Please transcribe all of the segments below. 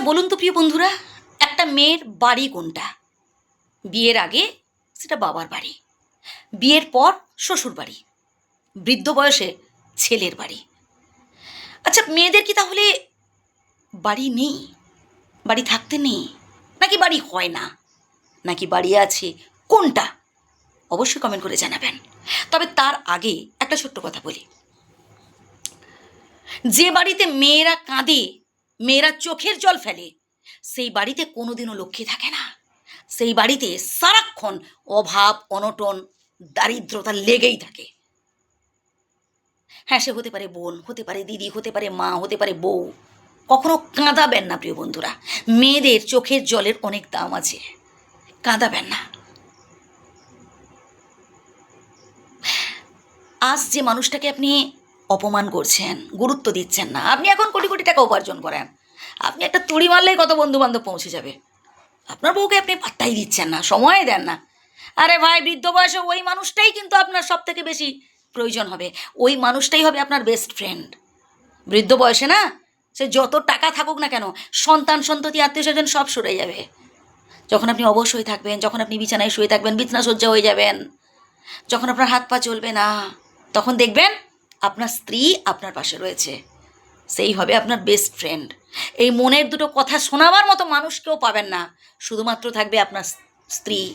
আচ্ছা বলুন তো প্রিয় বন্ধুরা, একটা মেয়ের বাড়ি কোনটা? বিয়ের আগে সেটা বাবার বাড়ি, বিয়ের পর শ্বশুর বাড়ি, বৃদ্ধ বয়সে ছেলের বাড়ি। আচ্ছা মেয়েদের কি তাহলে বাড়ি নেই? বাড়ি থাকতে নেই? নাকি বাড়ি হয় না? নাকি বাড়ি আছে? কোনটা? অবশ্যই কমেন্ট করে জানাবেন। তবে তার আগে একটা ছোট্ট কথা বলি। যে বাড়িতে মেয়েরা কাঁদে মেয়েরা চোখের জল ফেলে। সেই বাড়িতে কোনোদিনও লক্ষ্মী থাকে না। সেই বাড়িতে সারাক্ষণ অভাব, অনটন, দারিদ্রতা লেগেই থাকে। হ্যাঁ সে হতে পারে বোন, হতে পারে দিদি, হতে পারে মা, হতে পারে বউ। কখনো কাঁদাবেন না প্রিয় বন্ধুরা। মেয়েদের চোখের জলের অনেক দাম আছে। কাঁদাবেন না। আজ যে মানুষটাকে আপনি অপমান করছেন, গুরুত্ব দিচ্ছেন না। আপনি এখন কোটি কোটি টাকা উপার্জন করেন। আপনি একটা তুড়ি মারলেই কত বন্ধু বান্ধব পৌঁছে যাবে। আপনার বউকে আপনি পাত্তাই দিচ্ছেন না, সময় দেন না। আরে ভাই, বৃদ্ধ বয়সে ওই মানুষটাই কিন্তু আপনার সব থেকে বেশি প্রয়োজন হবে। ওই মানুষটাই হবে আপনার বেস্ট ফ্রেন্ড বৃদ্ধ বয়সে না, সে যত টাকা থাকুক না কেন, সন্তান, সন্ততি, আত্মীয় স্বজন সব সরে যাবে। যখন আপনি অবশ হয়ে থাকবেন, যখন আপনি বিছানায় শুয়ে থাকবেন, বিছানা সজ্জা হয়ে যাবেন, যখন আপনার হাত পা চলবে না, তখন দেখবেন আপনার স্ত্রী আপনার পাশে রয়েছে। সেই হবে আপনার বেস্ট ফ্রেন্ড এই মনের দুটো কথা শোনাবার মতো মানুষ কেউ পাবেন না। শুধুমাত্র থাকবে আপনার স্ত্রী।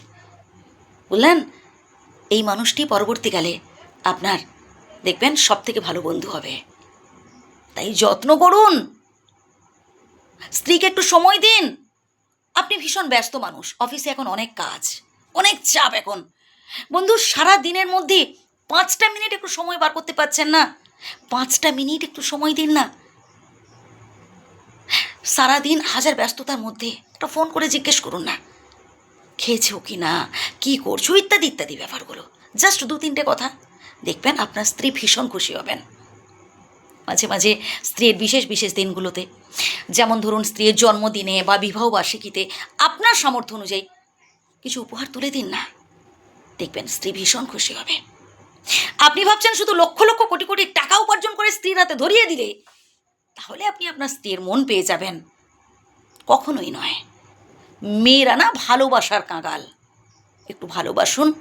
বুঝলেন? এই মানুষটি পরবর্তীকালে আপনার, দেখবেন সব থেকে ভালো বন্ধু হবে। তাই যত্ন করুন। স্ত্রীকে একটু সময় দিন। আপনি ভীষণ ব্যস্ত মানুষ। অফিসে এখন অনেক কাজ, অনেক চাপ এখন। বন্ধু, সারা দিনের মধ্যে পাঁচটা মিনিট একটু সময় বার করতে পারছেন না? পাঁচটা মিনিট একটু সময় দিন না। সারাদিন হাজার ব্যস্ততার মধ্যে একটা ফোন করে জিজ্ঞেস করুন না। খেয়েছো কি না? কী করছ? ইত্যাদি ইত্যাদি ব্যাপারগুলো। জাস্ট দু তিনটে কথা। দেখবেন আপনার স্ত্রী ভীষণ খুশি হবেন। মাঝে মাঝে স্ত্রীর বিশেষ বিশেষ দিনগুলোতে। যেমন ধরুন স্ত্রীর জন্মদিনে বা বিবাহ বার্ষিকীতে আপনার সামর্থ্য অনুযায়ী কিছু উপহার তুলে দিন না। দেখবেন স্ত্রী ভীষণ খুশি হবে। আপনি ভাবছেন শুধু লক্ষ লক্ষ কোটি কোটি টাকা উপার্জন করে স্ত্রীর হাতে ধরিয়ে দিলে? তাহলে আপনি আপনার স্ত্রীর মন পেয়ে যাবেন। কখনোই নয়। মেয়েরা না ভালোবাসার কাঁগাল। একটু ভালোবাসুন,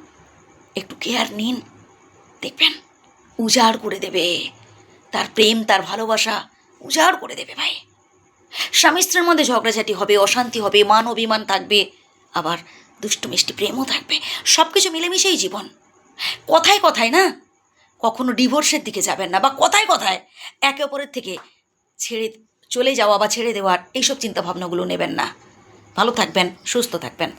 একটু কেয়ার নিন। দেখবেন, উজাড় করে দেবে। তার প্রেম, তার ভালোবাসা উজাড় করে দেবে ভাই। স্বামী স্ত্রীর মধ্যে ঝগড়াঝাটি হবে, অশান্তি হবে, মান অভিমান থাকবে, আবার দুষ্টু মিষ্টি প্রেমও থাকবে। সব কিছু মিলেমিশেই জীবন। কথায় কথায় না কখনো ডিভোর্সের দিকে যাবেন না বা কথায় কথায় একে অপরের থেকে ছেড়ে চলে যাওয়া বা ছেড়ে দেওয়ার এইসব চিন্তাভাবনাগুলো নেবেন না। ভালো থাকবেন, সুস্থ থাকবেন।